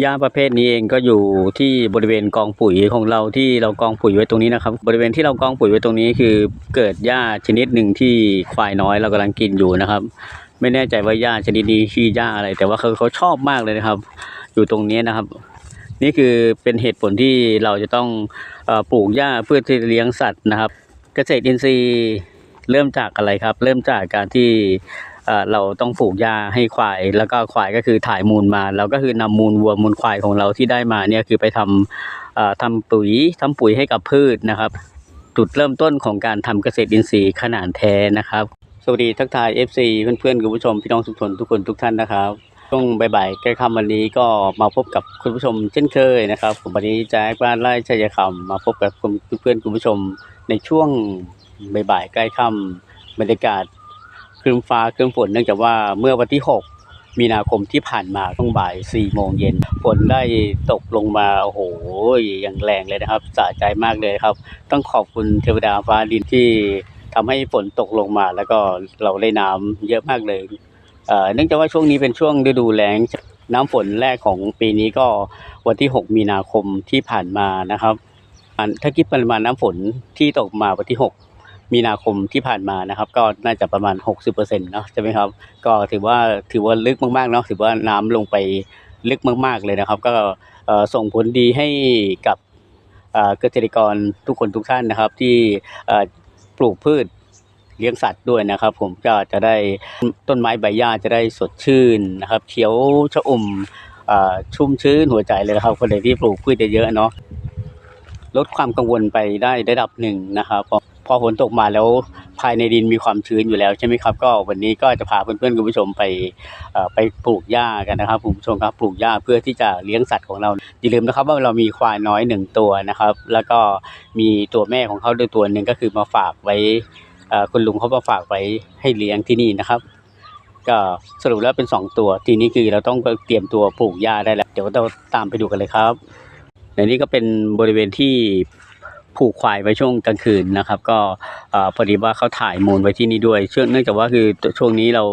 หญ้าประเภทนี้เองก็อยู่ที่บริเวณกองปุ๋ยของเราที่เรากองปุ๋ยไว้ตรงนี้นะครับ บริเวณที่เรากองปุ๋ยไว้ตรงนี้คือเกิดหญ้าชนิดหนึ่งที่ควายน้อยเรากำลังกินอยู่นะครับ ไม่แน่ใจว่าหญ้าชนิดนี้ชื่อหญ้าอะไร แต่ว่าเขาเขาชอบมากเลยนะครับ อยู่ตรงนี้นะครับ นี่คือเป็นเหตุผลที่เราจะต้องอปลูกหญ้าเพื่อที่เลี้ยงสัตว์นะครับ เกษตรอินทรีย์เริ่มจากอะไรครับ เริ่มจากการที่ เราต้องปลูกหญ้าให้ควาย แล้วก็ควายก็คือถ่ายมูลมา เราก็คือนำมูลวัวมูลควายของเราที่ได้มาเนี่ยคือไปทำทำปุ๋ยทำปุ๋ยให้กับพืชนะครับ จุดเริ่มต้นของการทำเกษตรอินทรีย์ขนาดแท้นะครับ สวัสดีทักทาย FC เพื่อนๆคุณผู้ชมพี่น้องทุกคนทุกคนทุกท่านนะครับช่วงบ่ายๆใกล้ค่ำวันนี้ก็มาพบกับคุณผู้ชมเช่นเคยนะครับผมวันนี้แจ๊คบ้านไร่ชัยคำมาพบกับคุณเพื่อนๆคุณผู้ชมในช่วงบ่ายๆใกล้ค่ำบรรยากาศ ครึ้มฟ้าครึ้มฝนเนื่องจากว่าเมื่อวันที่ 6 มีนาคมที่ผ่านมาช่วงบ่าย4โมงเย็นฝนได้ตกลงมาโอ้โหอย่างแรงเลยนะครับสะใจมากเลยครับ ต้องขอบคุณเทวดาฟ้าดินที่ทำให้ฝนตกลงมา แล้วก็เราได้น้ำเยอะมากเลยเนื่องจากว่าช่วงนี้เป็นช่วงฤดูแล้งน้ำฝนแรกของปีนี้ก็วันที่ 6 มีนาคมที่ผ่านมานะครับถ้าคิดปริมาณน้ำฝนที่ตกมาวันที่ 6 มีนาคมที่ผ่านมานะครับ ก็น่าจะประมาณ 60%เนาะใช่ไหมครับ ก็ถือว่าถือว่าลึกมากๆเนาะถือว่าน้ำลงไปลึกมาก ๆเลยนะครับ ก็ส่งผลดีให้กับเกษตรกรทุกคนทุกท่านนะครับ ที่ปลูกพืชเลี้ยงสัตว์ด้วยนะครับ ผมก็จะได้ต้นไม้ใบหญ้าจะได้สดชื่นนะครับ เขียวชะอุ่มอชุ่มชื้นหัวใจเลยนะครับคนไหนที่ปลูกพืชเยอะๆเนาะลดความกังวลไปได้ระดับหนึ่งนะครับ พอฝนตกมาแล้วภายในดินมีความชื้นอยู่แล้วใช่ไหมครับ ก็วันนี้ก็จะพาเพื่อนๆคุณผู้ชมไปไปปลูกหญ้ากันนะครับคุณผู้ชมครับปลูกหญ้าเพื่อที่จะเลี้ยงสัตว์ของเราอย่าลืมนะครับว่าเรามีควายน้อยหนึ่งตัวนะครับ แล้วก็มีตัวแม่ของเขาด้วยตัวหนึ่งก็คือมาฝากไว้คุณลุงเขามาฝากไว้ให้เลี้ยงที่นี่นะครับก็สรุปแล้วเป็นสองตัว ทีนี้คือเราต้องเตรียมตัวปลูกหญ้าได้แล้ว เดี๋ยวเราตามไปดูกันเลยครับในนี้ก็เป็นบริเวณที่ ผูกควายไว้ช่วงกลางคืนนะครับ ก็พอดีว่าเขาถ่ายมูลไว้ที่นี่ด้วยเชื่อเนื่องจากว่าคือช่วงนี้เรา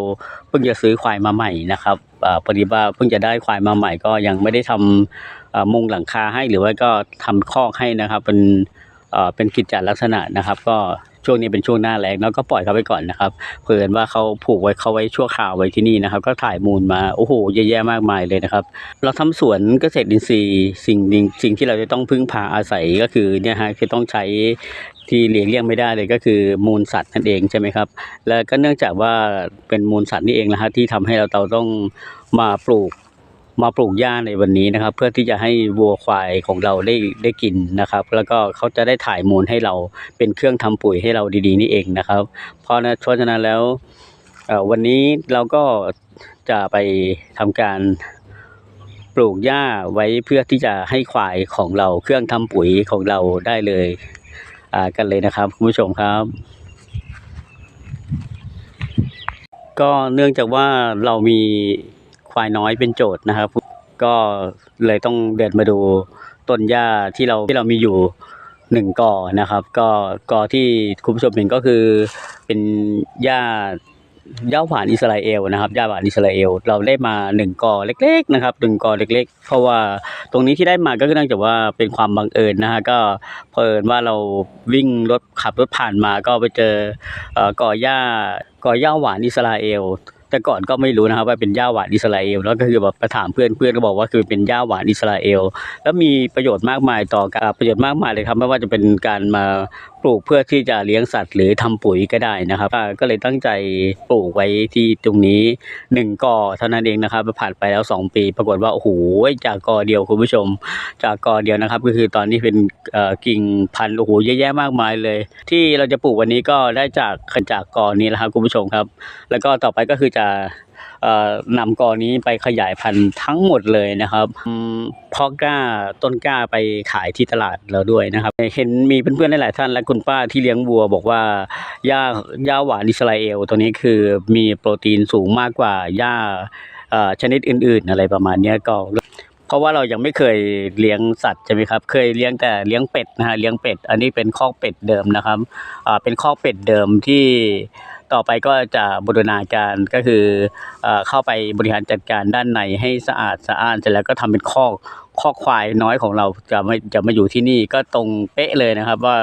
เพิ่งจะซื้อควายมาใหม่นะครับพอดีว่าเพิ่งจะได้ควายมาใหม่ก็ยังไม่ได้ทำเอ่อมุงหลังคาให้หรือว่าก็ทำคอกให้นะครับ เป็นเอ่อเป็นกิจจลักษณะนะครับ ก็ ช่วงนี้เป็นช่วงหน้าแล้งแล้วก็ปล่อยเขาไปก่อนนะครับเผื่อว่าเขาผูกไว้เขาไว้ชั่วคราวไว้ที่นี่นะครับ ก็ถ่ายมูลมาโอ้โหเยอะแยะมากมายเลยนะครับ เราทำสวนเกษตรอินทรีย์สิ่งหนึ่งสิ่งที่เราจะต้องพึ่งพาอาศัยก็คือเนี่ยฮะคือต้องใช้ที่เลี่ยงเลี่ยงไม่ได้เลยก็คือมูลสัตว์นั่นเองใช่ไหมครับ แล้วก็เนื่องจากว่าเป็นมูลสัตว์นี่เองนะฮะที่ทำให้เราเราต้องมาปลูก มาปลูกหญ้าในวันนี้นะครับ เพื่อที่จะให้วัวควายของเราได้ได้กินนะครับ แล้วก็เขาจะได้ถ่ายมูลให้เราเป็นเครื่องทำปุ๋ยให้เราดีๆนี่เองนะครับ เพราะนะเพราะฉะนั้นแล้ววันนี้เราก็จะไปทำการปลูกหญ้าไว้เพื่อที่จะให้ควายของเราเครื่องทำปุ๋ยของเราได้เลยอ่ากันเลยนะครับคุณผู้ชมครับ ก็เนื่องจากว่าเรามี ควายน้อยเป็นโจทย์นะครับ ก็เลยต้องเดินมาดูต้นหญ้าที่เราที่เรามีอยู่หนึ่งกอนะครับ ก็กอที่คุณผู้ชมเห็นก็คือเป็นหญ้าหญ้าหวานอิสราเอลนะครับหญ้าหวานอิสราเอลเราได้มาหนึ่งกอเล็ก ๆ นะครับหนึ่งกอเล็ก ๆ เพราะว่าตรงนี้ที่ได้มาก็เนื่องจากว่าเป็นความบังเอิญนะฮะก็เผอิญว่าเราวิ่งรถขับรถผ่านมาก็ไปเจอเอ่อกอหญ้ากอหญ้าหวานอิสราเอล แต่ก่อนก็ไม่รู้นะครับว่าเป็นหญ้าหวานอิสราเอลแล้วก็คือแบบไปถามเพื่อนเพื่อนก็บอกว่าคือเป็นหญ้าหวานอิสราเอลแล้วมีประโยชน์มากมายต่อการประโยชน์มากมายเลยครับไม่ว่าจะเป็นการมาปลูกเพื่อที่จะเลี้ยงสัตว์หรือทำปุ๋ยก็ได้นะครับ ก็เลยตั้งใจปลูกไว้ที่ตรงนี้หนึ่งกอเท่านั้นเองนะครับผ่านไปแล้วสองปี ปรากฏว่าโอ้โหจากกอเดียวคุณผู้ชม จากกอเดียวนะครับ ก็คือตอนนี้เป็นกิ่งพันธุ์โอ้โหเยอะแยะมากมายเลย ที่เราจะปลูกวันนี้ก็ได้จากจากกอนี้แหละครับคุณผู้ชมครับ แล้วก็ต่อไปก็คือจะ นำกอนี้ไปขยายพันธุ์ทั้งหมดเลยนะครับเพาะกล้าต้นกล้าไปขายที่ตลาดเราด้วยนะครับ เห็นมีเพื่อนๆหลายท่านและคุณป้าที่เลี้ยงวัว บอกว่าหญ้าหญ้าหวานอิสราเอล ตัวนี้คือมีโปรตีนสูงมากกว่าหญ้าชนิดอื่น ๆ อะไรประมาณนี้ก็เพราะว่าเรายังไม่เคยเลี้ยงสัตว์ใช่ไหมครับ เคยเลี้ยงแต่เลี้ยงเป็ดนะฮะเลี้ยงเป็ด อันนี้เป็นคอกเป็ดเดิมนะครับอ่าเป็นคอกเป็ดเดิมที่ ต่อไปก็จะบูรณาการก็คือเข้าไปบริหารจัดการด้านในให้สะอาดสะอ้านเสร็จแล้วก็ทำเป็นคอกคอกควายน้อยของเราจะไม่จะมาอยู่ที่นี่ก็ตรงเป๊ะเลยนะครับ ว่า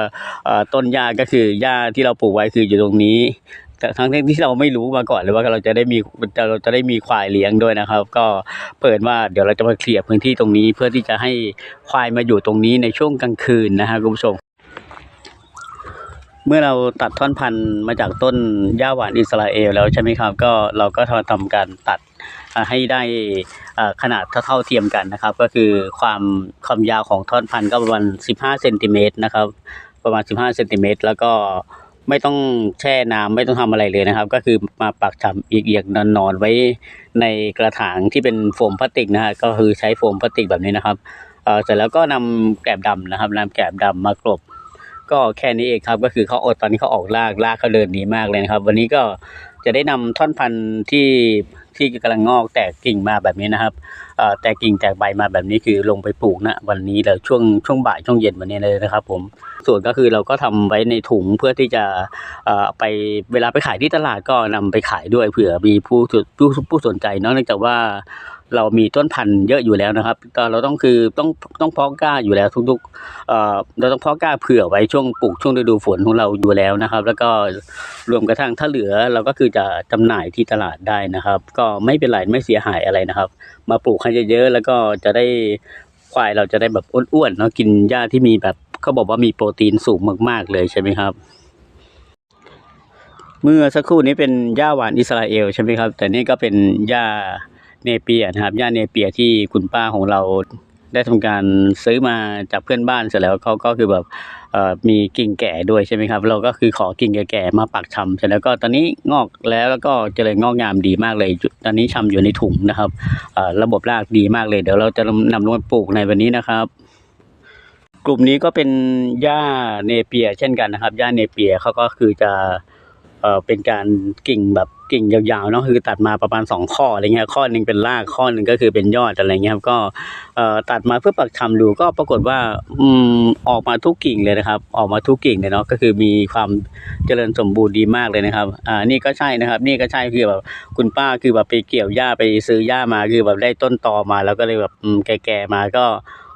ต้นหญ้าก็คือหญ้าที่เราปลูกไว้คืออยู่ตรงนี้แต่ทั้งที่เราไม่รู้มาก่อนเลยว่าเราจะได้มีเราจะได้มีควายเลี้ยงด้วยนะครับ ก็เปิดว่าเดี๋ยวเราจะมาเคลียร์พื้นที่ตรงนี้ เพื่อที่จะให้ควายมาอยู่ตรงนี้ในช่วงกลางคืนนะฮะคุณผู้ชม เมื่อเราตัดท่อนพันธุ์มาจากต้นหญ้าหวานอิสราเอลแล้วใช่ไหมครับ ก็เราก็ทำการตัดให้ได้ขนาดเท่าเทียมกันนะครับ ก็คือความความยาวของท่อนพันธุ์ก็ประมาณ 15เซนติเมตรนะครับ ประมาณ 15เซนติเมตรแล้วก็ไม่ต้องแช่น้ำไม่ต้องทำอะไรเลยนะครับ ก็คือมาปักชำเอียกๆนอนๆไว้ในกระถางที่เป็นโฟมพลาสติกนะฮะก็คือใช้โฟมพลาสติกแบบนี้นะครับเอ่อเสร็จแล้วก็นำแกลบดำนะครับนำแกลบดำมากรบ ก็แค่นี้เองครับก็คือเขาอดตอนนี้เขาออกรากรากเขาเดินดีมากเลยนะครับ วันนี้ก็จะได้นำท่อนพันธุ์ที่ที่กำลังงอกแตกกิ่งมาแบบนี้นะครับอ่อแตกกิ่งแตกใบมาแบบนี้คือลงไปปลูกนะวันนี้เลยช่วงช่วงบ่ายช่วงเย็นวันนี้เลยนะครับ ผมส่วนก็คือเราก็ทำไว้ในถุงเพื่อที่จะอ่อไปเวลาไปขายที่ตลาดก็นำไปขายด้วยเผื่อมีผู้ผู้ผู้สนใจเนอะเนื่องจากว่า เรามีต้นพันธุ์เยอะอยู่แล้วนะครับก็เราต้องคือต้องต้องเพาะกล้าอยู่แล้วทุกๆเอ่อเราต้องเพาะกล้าเผื่อไว้ช่วงปลูกช่วงฤดูฝนของเราอยู่แล้วนะครับ แล้วก็รวมกระทั่งถ้าเหลือเราก็คือจะจำหน่ายที่ตลาดได้นะครับ ก็ไม่เป็นไรไม่เสียหายอะไรนะครับ มาปลูกให้เยอะๆแล้วก็จะได้ควายเราจะได้แบบอ้วนๆเนาะกินหญ้าที่มีแบบเขาบอกว่ามีโปรตีนสูงมาก ๆ เลยใช่ไหมครับเมื่อสักครู่นี้เป็นหญ้าหวานอิสราเอลใช่ไหมครับ แต่นี่ก็เป็นหญ้า เนเปียนะครับหญ้าเนเปียที่คุณป้าของเราได้ทำการซื้อมาจากเพื่อนบ้านเสร็จแล้วเขาก็คือแบบมีกิ่งแก่ด้วยใช่ไหมครับ เราก็คือขอกิ่งแก่ๆมาปักชำเสร็จแล้วก็ตอนนี้งอกแล้วแล้วก็เจริญงอกงามดีมากเลย ตอนนี้ชำอยู่ในถุงนะครับระบบรากดีมากเลย เดี๋ยวเราจะนำลงมาปลูกในวันนี้นะครับกลุ่มนี้ก็เป็นหญ้าเนเปีย เช่นกันนะครับหญ้าเนเปียเขาก็คือจะ เอ่อเป็นการกิ่งแบบกิ่งยาวๆเนาะคือตัดมาประมาณสองข้ออะไรเงี้ยข้อหนึ่งเป็นรากข้อหนึ่งก็คือเป็นยอดอะไรเงี้ยครับก็เอ่อตัดมาเพื่อปักชำดูก็ปรากฏว่าอืมออกมาทุกกิ่งเลยนะครับ ออกมาทุกกิ่งเลยเนาะก็คือมีความเจริญสมบูรณ์ดีมากเลยนะครับอ่านี่ก็ใช่นะครับ นี่ก็ใช่คือแบบคุณป้าคือแบบไปเกี่ยวหญ้าไปซื้อหญ้ามาคือแบบได้ต้นตอมา แล้วก็เลยแบบอืมแก่ๆมาก็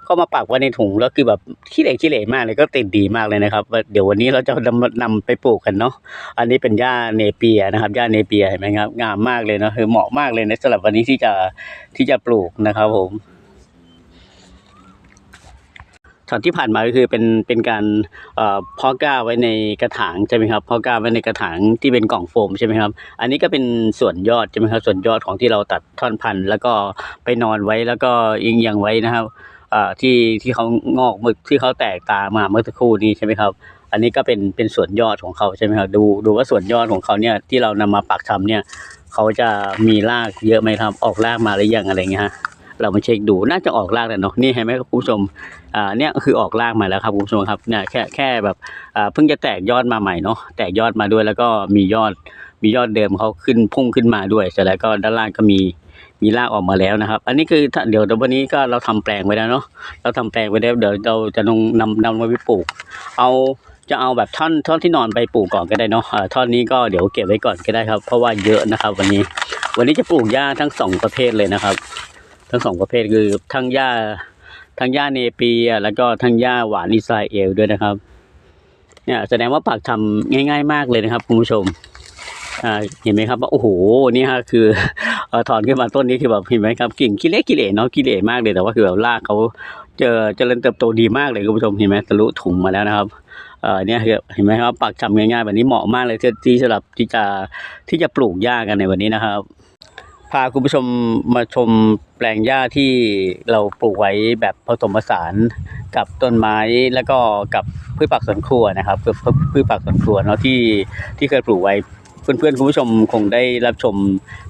ก็มาปักไว้ในถุงแล้วคือแบบขี้เหร่ขี้เหร่มากเลยก็ติดดีมากเลยนะครับเดี๋ยววันนี้เราจะนำนำไปปลูกกันเนาะอันนี้เป็นหญ้าเนเปียนะครับหญ้าเนเปียเห็นไหมครับงามมากเลยเนาะคือเหมาะมากเลยนะสำหรับวันนี้ที่จะที่จะปลูกนะครับผมช็อตที่ผ่านมาก็คือเป็นเป็นการเอ่อพาะก้าไว้ในกระถางใช่ไหมครับเพาะก้าไว้ในกระถางที่เป็นกล่องโฟมใช่ไหมครับ อันนี้ก็เป็นส่วนยอดใช่ไหมครับส่วนยอดของที่เราตัดท่อนพันธุ์ แล้วก็ไปนอนไว้แล้วก็อิงยังไว้นะครับ ที่ที่เขางอกมึกที่เขาแตกตามาเมื่อสักครู่นี้ใช่ไหมครับ อันนี้ก็เป็นเป็นส่วนยอดของเขาใช่ไหมครับดูดูว่าส่วนยอดของเขาเนี่ยที่เรานำมาปักชำเนี่ยเขาจะมีรากเยอะไหมครับออกรากมาหรือยังอะไรเงี้ยฮะเรามาเช็คดูน่าจะออกรากแล้วเนาะนี่เห็นไหมครับคุณผู้ชมอ่าเนี่ยคือออกรากมาแล้วครับคุณผู้ชมครับเนี่ยแค่แค่แบบอ่าเพิ่งจะแตกยอดมาใหม่เนาะแตกยอดมาด้วยแล้วก็มียอดมียอดเดิมเขาขึ้นพุ่งขึ้นมาด้วยเสร็จแล้วก็ด้านล่างก็มี มีรากออกมาแล้วนะครับ อันนี้คือถ้าเดี๋ยววันนี้ก็เราทำแปลงไว้แล้วเนาะเราทำแปลงไว้แล้วเดี๋ยวเราจะนำนำนำมาไปปลูก เอาจะเอาแบบท่อนท่อนที่นอนไปปลูกก่อนก็ได้เนาะท่อนนี้ก็เดี๋ยวเก็บไว้ก่อนก็ได้ครับ เพราะว่าเยอะนะครับ วันนี้ วันนี้จะปลูกหญ้าทั้งสองประเภทเลยนะครับ ทั้งสองประเภทคือทั้งหญ้าทั้งหญ้าเนเปียแล้วก็ทั้งหญ้าหวานอิสราเอลด้วยนะครับเนี่ยแสดงว่าปักทำง่าย ๆ มากเลยนะครับคุณผู้ชมอ่าเห็นไหมครับว่าโอ้โหนี่ฮะคือ ถอนขึ้นมาต้นนี้คือแบบเห็นไหมครับกิ่งขี้เล็กขี้เหร่เนาะขี้เหร่มากเลยแต่ว่าคือแบบรากเขาเจอเจริญเติบโตดีมากเลยคุณผู้ชมเห็นไหมทะลุถุงมาแล้วนะครับเอ่อเนี่ยเห็นไหมครับปักชำง่ายๆแบบนี้เหมาะมากเลยที่ที่สำหรับที่จะที่จะปลูกหญ้ากันในวันนี้นะครับพาคุณผู้ชมมาชมแปลงหญ้าที่เราปลูกไว้แบบผสมผสานกับต้นไม้แล้วก็กับพืชผักสวนครัวนะครับพืชพืชผักสวนครัวเนาะที่ที่เคยปลูกไว้ เพื่อนๆคุณผู้ชมคงได้รับชม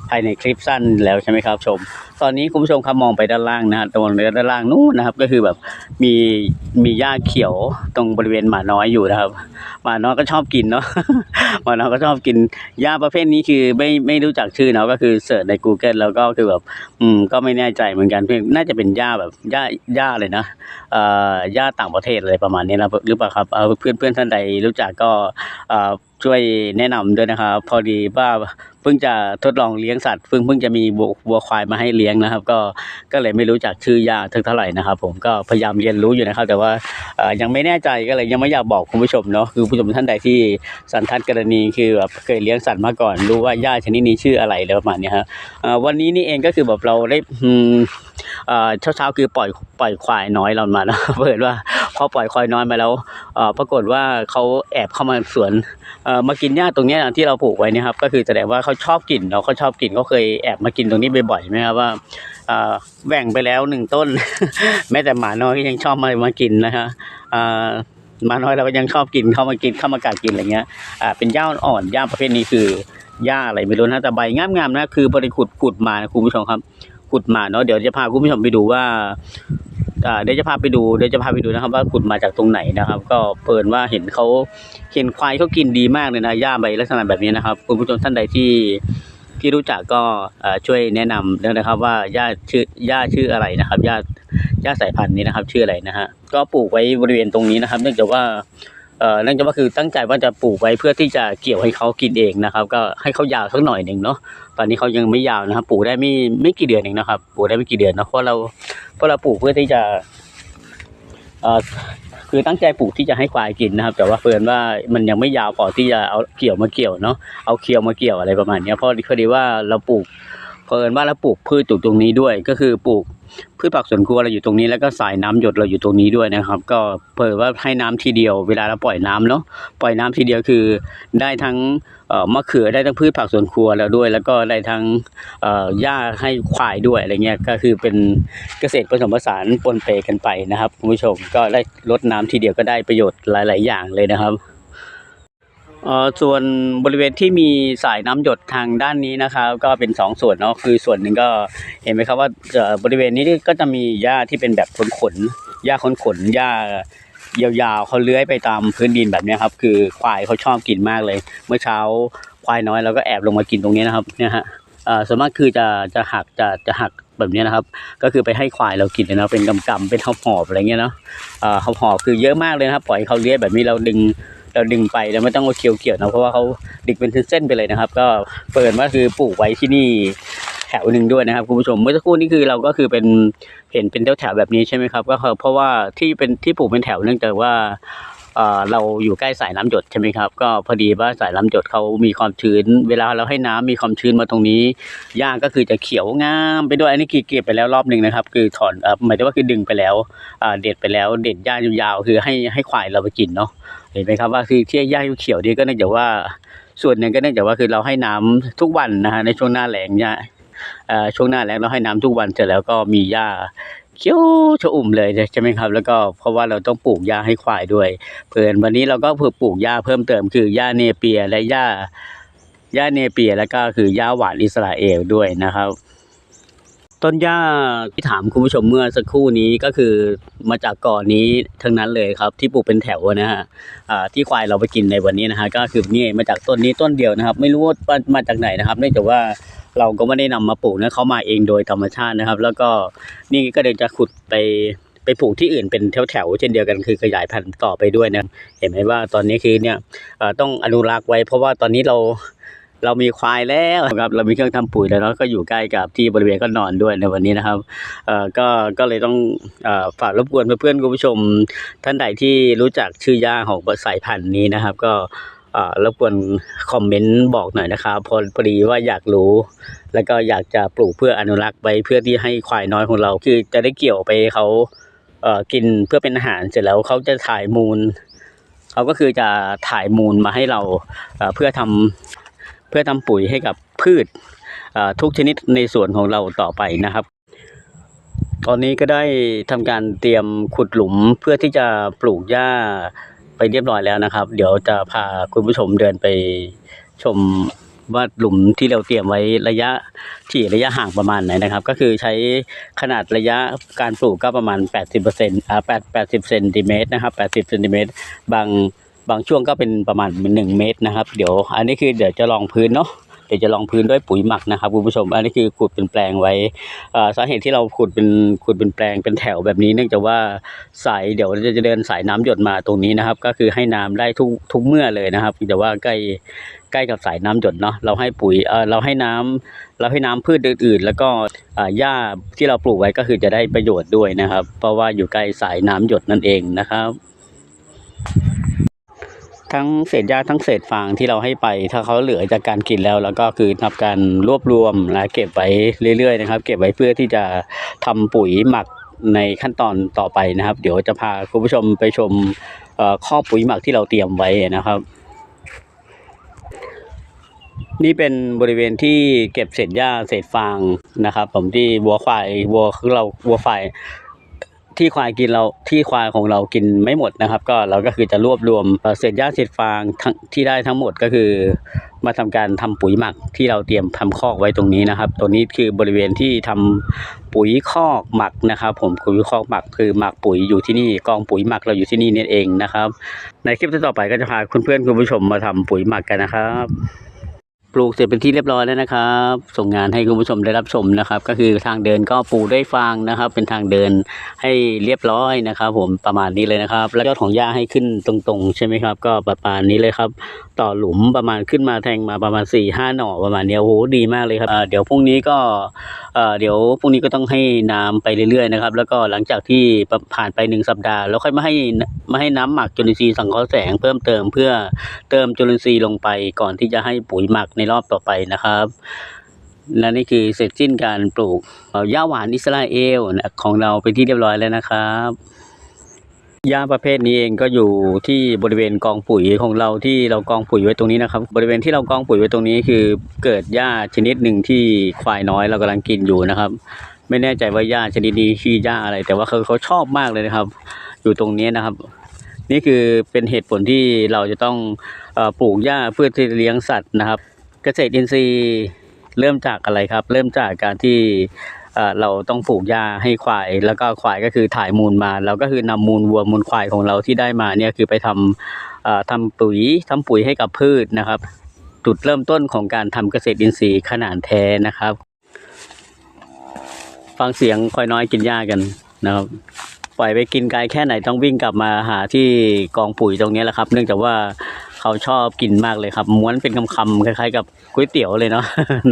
ภายในคลิปสั้นแล้วใช่ไหมครับชมตอนนี้คุณผู้ชมครับมองไปด้านล่างนะฮะตรงด้านล่างนู้นนะครับ ก็คือแบบมีมีหญ้าเขียวตรงบริเวณหมาน้อยอยู่นะครับ หมาน้อยก็ชอบกินเนาะหมาน้อยก็ชอบกินหญ้าประเภทนี้คือไม่ไม่รู้จักชื่อเนาะก็คือเสิร์ชใน Google แล้วก็คือแบบอืมก็ไม่แน่ใจเหมือนกันเพียงน่าจะเป็นหญ้าแบบหญ้าหญ้าเลยนะเอ่อหญ้าต่างประเทศอะไรประมาณนี้นะหรือเปล่าครับเพื่อนเพื่อนท่านใดรู้จักก็เอ่อช่วยแนะนำด้วยนะครับ พอดีว่าเพิ่งจะทดลองเลี้ยงสัตว์เพิ่งเพิ่งจะมีวัวควายมาให้เลี้ยงนะครับ ก็ก็เลยไม่รู้จักชื่อยาทึกเท่าไหร่นะครับ ผมก็พยายามเรียนรู้อยู่นะครับ แต่ว่ายังไม่แน่ใจก็เลยยังไม่อยากบอกคุณผู้ชมเนาะคือผู้ชมท่านใดที่สันทัดกรณีคือแบบเคยเลี้ยงสัตว์มาก่อน รู้ว่าหญ้าชนิดนี้ชื่ออะไรอะไรประมาณเนี้ยครับวันนี้นี่เองก็คือแบบเราได้เช้าเช้าๆคือปล่อยปล่อยควายน้อยเรามานะเปิดว่าพอปล่อยควายน้อยมาแล้วเออปรากฏว่าเขาแอบเข้ามาสวนเอ่อมากินหญ้าตรงเนี้ยที่เราปลูกไว้นะครับ ก็คือแสดงว่าเขาชอบกินเนาะเขาชอบกินเขาเคยแอบมากินตรงนี้บ่อยๆใช่ไหมครับว่าแบ่งไปแล้วหนึ่งต้น แม้แต่หมาน้อยยังชอบมามากินนะฮะหมาน้อยเราก็ยังชอบกินเข้ามากินเข้ามากัดกินอะไรเงี้ยเป็นหญ้าอ่อนหญ้าประเภทนี้คือหญ้าอะไรไม่รู้นะแต่ใบงามๆนะคือบริขุดขุดมานะคุณผู้ชมครับขุดมาเนาะเดี๋ยวจะพาคุณผู้ชมไปดูว่า เดี๋ยวจะพาไปดูเดี๋ยวจะพาไปดูนะครับ ว่าขุดมาจากตรงไหนนะครับ ก็เปิดว่าเห็นเขาเห็นควายเขากินดีมากเลยนะหญ้าใบลักษณะแบบนี้นะครับ คุณผู้ชมท่านใดที่ที่รู้จักก็ช่วยแนะนำด้วยนะครับ ว่าหญ้าชื่อหญ้าชื่ออะไรนะครับหญ้าหญ้าสายพันธุ์นี้นะครับ ชื่ออะไรนะฮะก็ปลูกไว้บริเวณตรงนี้นะครับ เนื่องจากว่า เอ่อนื่องจากว่าคือตั้งใจว่าจะปลูกไว้เพื่อที่จะเกี่ยวให้เขากินเองนะครับ ก็ให้เขายาวสักหน่อยหนึ่งเนาะตอนนี้เขายังไม่ยาวนะครับ ปลูกได้ไม่ไม่กี่เดือนเองนะครับ ปลูกได้ไม่กี่เดือนนะเพราะเราเพราะเราปลูกเพื่อที่จะเอ่อคือตั้งใจปลูกที่จะให้ควายกินนะครับ แต่ว่าเฟิร์นว่ามันยังไม่ยาวพอที่จะเอาเกี่ยวมาเกี่ยวเนาะเอาเคียวมาเกี่ยวอะไรประมาณนี้เพราะพอดีว่าเราปลูกเฟิร์นว่าเราปลูกพืชอยู่ตรงนี้ด้วย ก็คือปลูก พืชผักสวนครัวเราอยู่ตรงนี้แล้วก็สายน้ำหยดเราอยู่ตรงนี้ด้วยนะครับ ก็เปิดว่าให้น้ำทีเดียวเวลาเราปล่อยน้ำเนาะปล่อยน้ำทีเดียวคือ ได้ทั้งมะเขือได้ทั้งพืชผักสวนครัวแล้วด้วย แล้วก็ได้ทั้งหญ้าให้ควายด้วยอะไรเงี้ยก็คือเป็นเกษตรผสมผสานปนเปกันไปนะครับคุณผู้ชมก็ได้ลดน้ำทีเดียวก็ได้ประโยชน์หลาย ๆ อย่างเลยนะครับ ส่วนบริเวณที่มีสายน้ำหยดทางด้านนี้นะครับก็เป็นสองส่วนเนาะคือส่วนหนึ่งก็เห็นไหมครับว่าบริเวณนี้ก็จะมีหญ้าที่เป็นแบบขนขนหญ้าขนขนหญ้ายาวๆเขาเลื้อยไปตามพื้นดินแบบนี้ครับ คือควายเขาชอบกินมากเลย เมื่อเช้าควายน้อยเราก็แอบลงมากินตรงนี้นะครับเนี่ยฮะเออส่วนมากคือจะจะหักจะจะหักแบบนี้นะครับ ก็คือไปให้ควายเรากินนะเป็นกำกำๆเป็นหอบหอบๆอะไรเงี้ยเนาะเออหอบหอบๆคือเยอะมากเลยนะครับ ปล่อยเขาเลี้ยแบบนี้เราดึง เราดึงไปเราไม่ต้องเอาเคียวเกี่ยวนะเพราะว่าเขาดึกเป็นเส้นๆไปเลยนะครับ ก็เปิดว่าคือปลูกไว้ที่นี่แถวหนึ่งด้วยนะครับคุณผู้ชมเมื่อสักครู่นี้คือเราก็คือเป็นเห็นเป็นแถวแถวแบบนี้ใช่ไหมครับ ก็เพราะว่าที่เป็นที่ปลูกเป็นแถวเนื่องจากว่าเราอยู่ใกล้สายน้ำหยดใช่ไหมครับก็พอดีว่าสายน้ำหยดเขามีความชื้น เวลาเราให้น้ำมีความชื้นมาตรงนี้หญ้าก็คือจะเขียวงามไปด้วยอันนี้เก็บไปแล้วรอบหนึ่งนะครับ คือถอนหมายถึงว่าคือดึงไปแล้วเด็ดไปแล้ว เด็ดหญ้ายาวๆคือให้ให้ควายเราไปกินเนาะ เห็นไหมครับว่าคือที่หญ้าเขียวนี่ก็เนื่องจากว่าส่วนหนึ่งก็เนื่องจากว่าคือเราให้น้ำทุกวันนะฮะในช่วงหน้าแล้งเนี่ยช่วงหน้าแล้งเราให้น้ำทุกวันเสร็จแล้วก็มีหญ้าเขียวชอุ่มเลยใช่ไหมครับ แล้วก็เพราะว่าเราต้องปลูกหญ้าให้ควายด้วยเพื่อนวันนี้เราก็เพื่อปลูกหญ้าเพิ่มเติมคือหญ้าเนเปียและหญ้าหญ้าเนเปียแล้วก็คือหญ้าหวานอิสราเอลด้วยนะครับ ต้นหญ้าที่ถามคุณผู้ชมเมื่อสักครู่นี้ก็คือมาจากก่อนนี้ทั้งนั้นเลยครับ ที่ปลูกเป็นแถวนะฮะที่ควายเราไปกินในวันนี้นะฮะก็คือนี่มาจากต้นนี้ต้นเดียวนะครับ ไม่รู้ว่ามาจากไหนนะครับเนื่องจากว่าเราก็ไม่ได้นำมาปลูกนะเขามาเองโดยธรรมชาตินะครับ แล้วก็นี่ก็เดี๋ยวจะขุดไปไปปลูกที่อื่นเป็นแถวๆเช่นเดียวกันคือขยายพันธุ์ต่อไปด้วยนะเห็นไหมว่าตอนนี้คือเนี่ยต้องอนุรักษ์ไว้ เพราะว่าตอนนี้เรา เรามีควายแล้วครับเรามีเครื่องทำปุ๋ยแล้วก็อยู่ใกล้กับที่บริเวณก็นอนด้วยในวันนี้นะครับเอ่อก็ก็เลยต้องเอ่อฝากรบกวนเพื่อนๆคุณผู้ชม ท่านใดที่รู้จักชื่อยาของสายพันธุ์นี้นะครับ ก็รบกวนคอมเมนต์บอกหน่อยนะครับพอพอดีว่าอยากรู้ แล้วก็อยากจะปลูกเพื่ออนุรักษ์ไว้เพื่อที่ให้ควายน้อยของเรา คือจะได้เกี่ยวไปเขาเอ่อกินเพื่อเป็นอาหารเสร็จแล้วเขาจะถ่ายมูลเขาก็คือจะถ่ายมูลมาให้เราเอ่อเพื่อทำ เพื่อทำปุ๋ยให้กับพืชทุกชนิดในสวนของเราต่อไปนะครับ ตอนนี้ก็ได้ทำการเตรียมขุดหลุมเพื่อที่จะปลูกหญ้าไปเรียบร้อยแล้วนะครับ เดี๋ยวจะพาคุณผู้ชมเดินไปชมว่าหลุมที่เราเตรียมไว้ระยะที่ระยะห่างประมาณไหนนะครับ ก็คือใช้ขนาดระยะการปลูกก็ประมาณ 80เปอร์เซ็นต์อ่า8 80เซนติเมตรนะครับ 80เซนติเมตรบาง บางช่วงก็เป็นประมาณ1เมตรนะครับ เดี๋ยวอันนี้คือเดี๋ยวจะลองพื้นเนาะเดี๋ยวจะลองพื้นด้วยปุ๋ยหมักนะครับคุณผู้ชม อันนี้คือขุดเป็นแปลงไว้อ่าสาเหตุที่เราขุดเป็นขุดเป็นแปลงเป็นแถวแบบนี้ เนื่องจากว่าสายเดี๋ยวจะจะเดินสายน้ำหยดมาตรงนี้นะครับ ก็คือให้น้ำได้ทุกทุกเมื่อเลยนะครับแต่ว่าใกล้ใกล้กับสายน้ำหยดเนาะเราให้ปุ๋ยเออเราให้น้ำเราให้น้ำพืชอื่น ๆ แล้วก็อ่าหญ้าที่เราปลูกไว้ก็คือจะได้ประโยชน์ด้วยนะครับ เพราะว่าอยู่ใกล้สายน้ำหยดนั่นเองนะครับ ทั้งเศษหญ้าทั้งเศษฟางที่เราให้ไป ถ้าเขาเหลือจากการกินแล้ว แล้วก็คือทำการรวบรวมและเก็บไว้เรื่อยๆนะครับ เก็บไว้เพื่อที่จะทำปุ๋ยหมักในขั้นตอนต่อไปนะครับ เดี๋ยวจะพาคุณผู้ชมไปชมข้อปุ๋ยหมักที่เราเตรียมไว้นะครับนี่เป็นบริเวณที่เก็บเศษหญ้าเศษฟางนะครับ ผมที่วัวควายวัวคือเราวัวควาย ที่ควายกินเราที่ควายของเรากินไม่หมดนะครับ ก็เราก็คือจะรวบรวมเศษหญ้าเศษฟางท,ที่ได้ทั้งหมดก็คือ มาทำการทำปุ๋ยหมักที่เราเตรียมทำคอกไว้ตรงนี้นะครับ ตัวนี้คือบริเวณที่ทำปุ๋ยคอกหมักนะครับ ผมปุ๋ยคอกหมักคือหมักปุ๋ยอยู่ที่นี่กองปุ๋ยหมักเราอยู่ที่นี่นี่เองนะครับ ในคลิปต่อไปก็จะพาคุณเพื่อนคุณผู้ชมมาทำปุ๋ยหมักกันนะครับ ลูกเสร็จเป็นที่เรียบร้อยแล้วนะครับ ส่งงานให้คุณผู้ชมได้รับชมนะครับ ก็คือทางเดินก็ปูด้วยฟางนะครับ เป็นทางเดินให้เรียบร้อยนะครับ ผมประมาณนี้เลยนะครับ แล้วยอดของหญ้าให้ขึ้นตรงๆ ใช่ไหมครับ ก็ประมาณนี้เลยครับ ต่อหลุมประมาณขึ้นมาแทงมาประมาณ4ี่ห้าหน่อประมาณนี้โอ้โหดีมากเลยครับเดี๋ยวพรุ่งนี้ก็เดี๋ยวพรุ่งนี้ก็ต้องให้น้ำไปเรื่อยๆนะครับ แล้วก็หลังจากที่ผ่านไปหนึ่งสัปดาห์ แล้วค่อยมาให้มาให้น้ำหมักจุลินทรีย์สังเคราะห์แสงเพิ่มเติมเพื่อเติมจุลินทรีย์ลงไปก่อนที่จะให้ปุ๋ยหมักในรอบต่อไปนะครับและนี่คือเสร็จสิ้นการปลูกเอ่อหญ้าหวานอิสราเอลนะของเราเป็นที่เรียบร้อยแล้วนะครับหญ้าประเภทนี้เองก็อยู่ที่บริเวณกองปุ๋ยของเราที่เรากองปุ๋ยไว้ตรงนี้นะครับ บริเวณที่เรากองปุ๋ยไว้ตรงนี้คือเกิดหญ้าชนิดหนึ่งที่ควายน้อยเรากำลังกินอยู่นะครับ ไม่แน่ใจว่าหญ้าชนิดนี้ชื่อหญ้าอะไร แต่ว่าเขาเขาชอบมากเลยนะครับ อยู่ตรงนี้นะครับ นี่คือเป็นเหตุผลที่เราจะต้องอปลูกหญ้าเพื่อที่เลี้ยงสัตว์นะครับ เกษตรอินทรีย์เริ่มจากอะไรครับ เริ่มจากการที่เราต้องปลูกหญ้าให้ควาย แล้วก็ควายก็คือถ่ายมูลมา เราก็คือนำมูลวัวมูลควายของเราที่ได้มาเนี่ยคือไปทำเอ่อทำปุ๋ยทำปุ๋ยให้กับพืชนะครับ จุดเริ่มต้นของการทำเกษตรอินทรีย์ขนาดแท้นะครับ ฟังเสียงควายน้อยกินหญ้ากันนะครับปล่อยไปกินไกลแค่ไหนต้องวิ่งกลับมาหาที่กองปุ๋ยตรงนี้แหละครับ เนื่องจากว่า เขาชอบกินมากเลยครับ ม้วนเป็นคำๆคล้ายๆกับก๋วยเตี๋ยวเลยเนาะ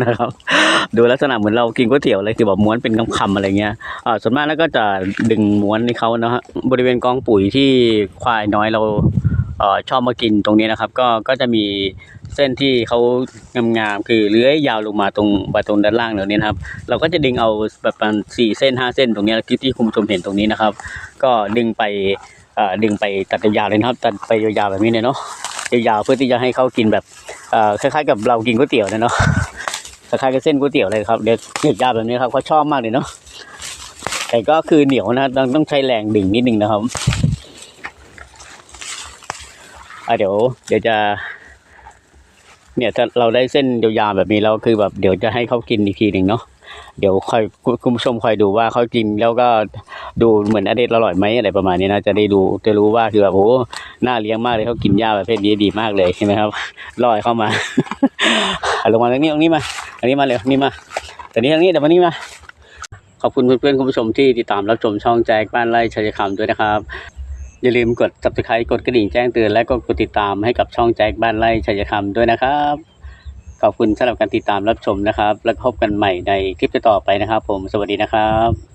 นะครับ ดูลักษณะเหมือนเรากินก๋วยเตี๋ยวเลยคือแบบม้วนเป็นคำๆอะไรเงี้ยอ่าส่วนมากแล้วก็จะดึงม้วนให้เขานะฮะบริเวณกองปุ๋ยที่ควายน้อยเราเอ่อชอบมากินตรงนี้นะครับ ก็ก็จะมีเส้นที่เขางามๆคือเลื้อยยาวลงมาตรงบตรงด้านล่างเหล่านี้นะครับ เราก็จะดึงเอาแบบประมาณสี่เส้นห้าเส้นตรงนี้ที่ที่คุณผู้ชมเห็นตรงนี้นะครับ ก็ดึงไปดึงไปตัดยาวเลยนะครับ ตัดไปยาวๆแบบนี้เลยเนาะ ยาวๆเพื่อที่จะให้เขากินแบบคล้ายๆ กับเรากินก๋วยเตี๋ยวเลยเนาะคล้ายๆกับเส้นก๋วยเตี๋ยวเลยครับเด็กเด็กยาวแบบนี้ครับเขาชอบมากเลยเนาะแต่ก็คือเหนียวนะต้องต้องใช้แรงดึงนิดนึงนะครับอะเดี๋ยวเดี๋ยวจะเนี่ยถ้าเราได้เส้นยาวๆแบบนี้แล้วคือแบบเดี๋ยวจะให้เขากินอีกทีหนึ่งเนาะ เดี๋ยวคอยคุณผู้ชมคอยดูว่าเขากินแล้วก็ดูเหมือนอเด็ดอร่อยไหมอะไรประมาณนี้นะจะได้ดูจะรู้ว่าคือแบบโอ้หน่าเลี้ยงมากเลยเขากินหญ้าประเภทนี้ดีมากเลยใช่ไหมครับลอยเข้ามาลงมาตรงนี้ตรงนี้มา อันนี้มาเลยนี่มาแต่นี้ทางนี้เดี๋ยวมานี่มาขอบคุณเพื่อนๆคุณผู้ชมที่ติดตามรับชมช่องแจ็คบ้านไร่ชัยคำด้วยนะครับอย่าลืมกด subscribe กดกระดิ่งแจ้งเตือนและก็กดติดตามให้กับช่องแจ็คบ้านไร่ชัยคำด้วยนะครับ อบคุณสำหรับการติดตามรับชมนะครับ แล้วพบกันใหม่ในคลิปต่อไปนะครับ ผมสวัสดีนะครับ